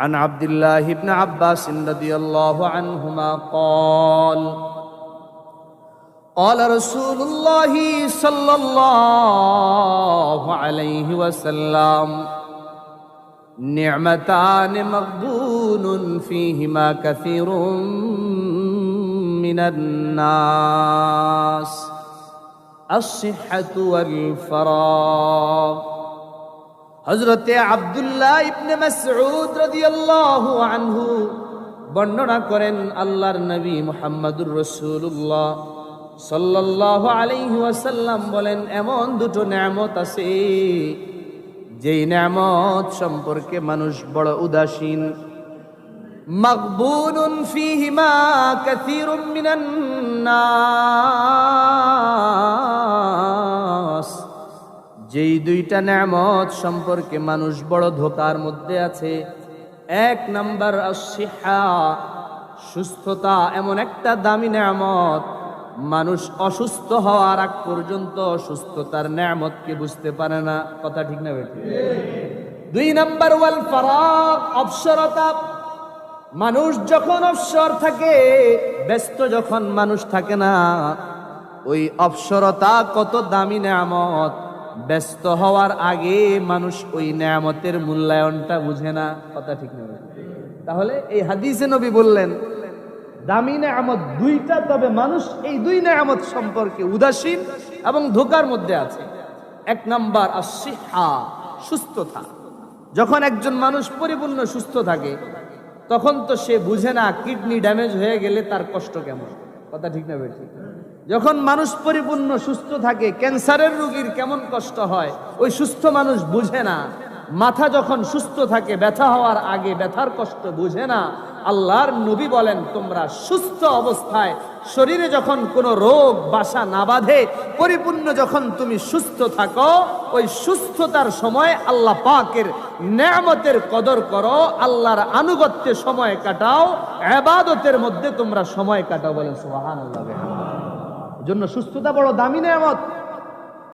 عن عبد الله بن عباس رضي الله عنهما قال قال رسول الله صلى الله عليه وسلم نعمتان مغبون فيهما كثير من الناس الصحة والفراغ. হজরতে আবদুল্লাহ ইবনে মাসউদ রাদিয়াল্লাহু আনহু বর্ণনা করেন আল্লাহর নবী মুহাম্মদুর রাসূলুল্লাহ সাল্লাল্লাহু আলাইহি ওয়াসাল্লাম বলেন এমন দুটো নেয়ামত আছে যেই নেয়ামত সম্পর্কে মানুষ বড় উদাসীন মাকবুনুন ফীহিমা কাসীরুম মিনান নাস যেই দুইটা নেয়ামত সম্পর্কে মানুষ বড় ধোকার মধ্যে আছে, এক নাম্বার সুস্থতা এমন একটা দামি নেয়ামত, মানুষ অসুস্থ হওয়ার আগ পর্যন্ত সুস্থতার নেয়ামতকে বুঝতে পারে না। কথা ঠিক না বেটি দুই নাম্বার ওয়াল ফারাক, অবসরতা। মানুষ যখন অবসর থাকে, ব্যস্ত যখন মানুষ থাকে না, ওই অবসরতা কত দামি নেয়ামত। ব্যস্ত হওয়ার আগে মানুষ ওই নেয়ামতের মূল্যায়নটা বুঝে না। কথা ঠিক না তাহলে এই হাদিসে নবী বললেন, দামি নেয়ামত দুইটা, তবে মানুষ এই দুই নেয়ামত সম্পর্কে উদাসীন এবং ধোকার মধ্যে আছে। এক নাম্বার আসিহা সুস্থতা। যখন একজন মানুষ পরিপূর্ণ সুস্থ থাকে, তখন তো সে বুঝে না কিডনি ড্যামেজ হয়ে গেলে তার কষ্ট কেমন। কথা ঠিক না বেঠি যখন মানুষ পরিপূর্ণ সুস্থ থাকে, ক্যান্সারের রোগীর কেমন কষ্ট হয়, ওই সুস্থ মানুষ বুঝে না। মাথা যখন সুস্থ থাকে, ব্যথা হওয়ার আগে ব্যথার কষ্ট বুঝে না। আল্লাহর নবী বলেন, তোমরা সুস্থ অবস্থায় শরীরে যখন কোনো রোগ, বাসা না বাঁধে, পরিপূর্ণ যখন তুমি সুস্থ থাকো, ওই সুস্থতার সময় আল্লাহ পাকের নেয়ামতের কদর করো, আল্লাহর আনুগত্যে সময় কাটাও, এবাদতের মধ্যে তোমরা সময় কাটাও বলেন, সুবহানাল্লাহ জন্য সুস্থতা বড় দামি নেয়ামত।